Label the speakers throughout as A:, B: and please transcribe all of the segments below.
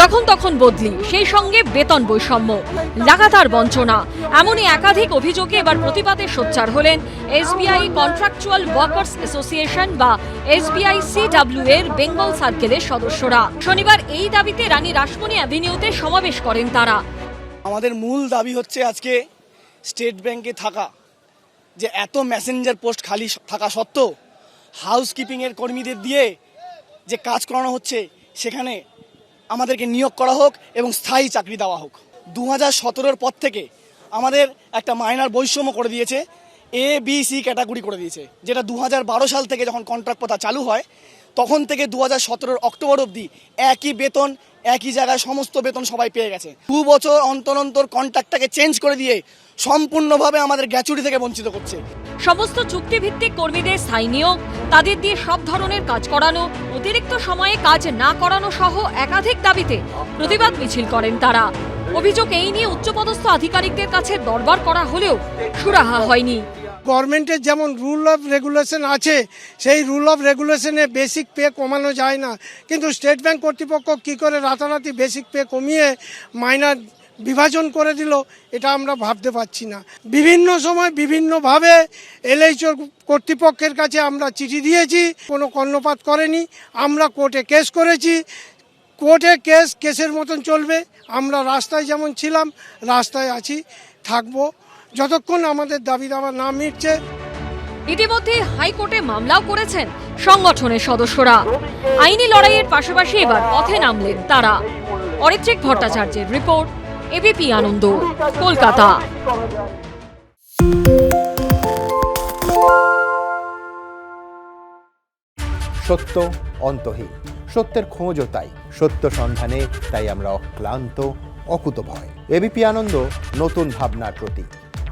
A: যখন তখন বদলি, সেই সঙ্গে বেতন বৈষম্য, লাগাতার বঞ্চনা। এমনই একাধিক অভিযোগে এবার প্রতিবাদে সোচ্চার হলেন এসবিআই কন্ট্রাকচুয়াল ওয়ার্কার্স অ্যাসোসিয়েশন বা এসবিআই সিডাব্লিউ এর বেঙ্গল সার্কেলের সদস্যরা। শনিবার এই দাবিতে রানী রাসমণি অ্যাভিনিউতে সমাবেশ করেন তারা।
B: আমাদের মূল দাবি হচ্ছে আজকে স্টেট ব্যাংকে থাকা, যে এত মেসেঞ্জার পোস্ট খালি থাকা সত্ত্বেও হাউসকিপিংয়ের কর্মীদের দিয়ে যে কাজ করানো হচ্ছে, সেখানে আমাদেরকে নিয়োগ করা হোক এবং স্থায়ী চাকরি দেওয়া হোক। দু হাজার সতেরোর পর থেকে আমাদের একটা মাইনার বৈষম্য করে দিয়েছে এ বি সি ক্যাটাগরি করে দিয়েছে, যেটা দু সাল থেকে যখন কন্ট্রাক্ট প্রথা চালু হয় তখন থেকে দু হাজার অক্টোবর অবধি একই বেতন, একই জায়গায় সমস্ত বেতন সবাই পেয়ে গেছে। দু বছর অন্তর অন্তর কন্ট্রাক্টটাকে চেঞ্জ করে দিয়ে সম্পূর্ণভাবে আমাদের গ্যাচুরি থেকে বঞ্চিত করছে।
A: সমস্ত চুক্তিভিত্তিক কর্মীদের স্থায়ী নিয়োগ তাদের দিয়ে সব ধরনের কাজ করানো, অতিরিক্ত সময়ে কাজ না করানো সহ একাধিক দাবিতে প্রতিবাদ মিছিল করেন তারা। অভিযোগ এই নিয়ে উচ্চপদস্থ আধিকারিকদের কাছে দরবার করা হলেও সুরাহা হয়নি।
C: গভর্নমেন্টের যেমন রুল অফ রেগুলেশন আছে, সেই রুল অফ রেগুলেশনে বেসিক পে কমানো যায় না। কিন্তু স্টেট ব্যাংক কর্তৃপক্ষ কী করে রাতারাতি বেসিক পে কমিয়ে মাইনার বিভাজন করে দিল, এটা আমরা ভাবতে পারছি না। বিভিন্ন সময় বিভিন্নভাবে এলএইচওর কর্তৃপক্ষের কাছে আমরা চিঠি দিয়েছি, কোনো কর্ণপাত করেনি। আমরা কোর্টে কেস করেছি। কোর্টে কেস, কেসের মতন চলবে। আমরা রাস্তায় যেমন ছিলাম, রাস্তায় আছি, থাকব। যতক্ষণ আমাদের দাবি দাবা না মিটছে
A: ইতিমধ্যে হাইকোর্টে মামলাও করেছেন সংগঠনের সদস্যরা। আইনি লড়াইয়ের পাশাপাশি এবার পথে নামলেন তারা। অরিত্রিক ভট্টাচার্যের রিপোর্ট এবিপি আনন্দ কলকাতা।
D: সত্য অন্তহীন সত্যের খোঁজও তাই সত্য সন্ধানে তাই আমরা অক্লান্ত অকুতভয়। এবিপি আনন্দ নতুন ভাবনার প্রতীক।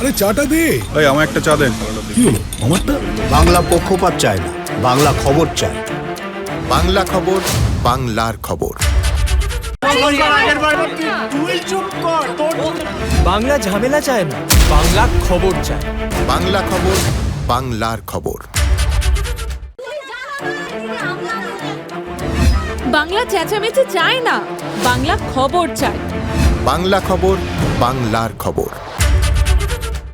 E: আরে চাটা দে।
F: এই আমার একটা চা দেন।
E: কি হলো? আমারটা?
G: বাংলা পক্ষপাত চায় না বাংলা খবর চায়।
H: বাংলা খবর বাংলার খবর।
I: বাংলা ঝামেলা চায় না বাংলা খবর চায়।
H: বাংলা খবর বাংলার খবর।
J: বাংলা চেঁচামেচি চায় না বাংলা খবর চায়।
H: বাংলা খবর বাংলার খবর।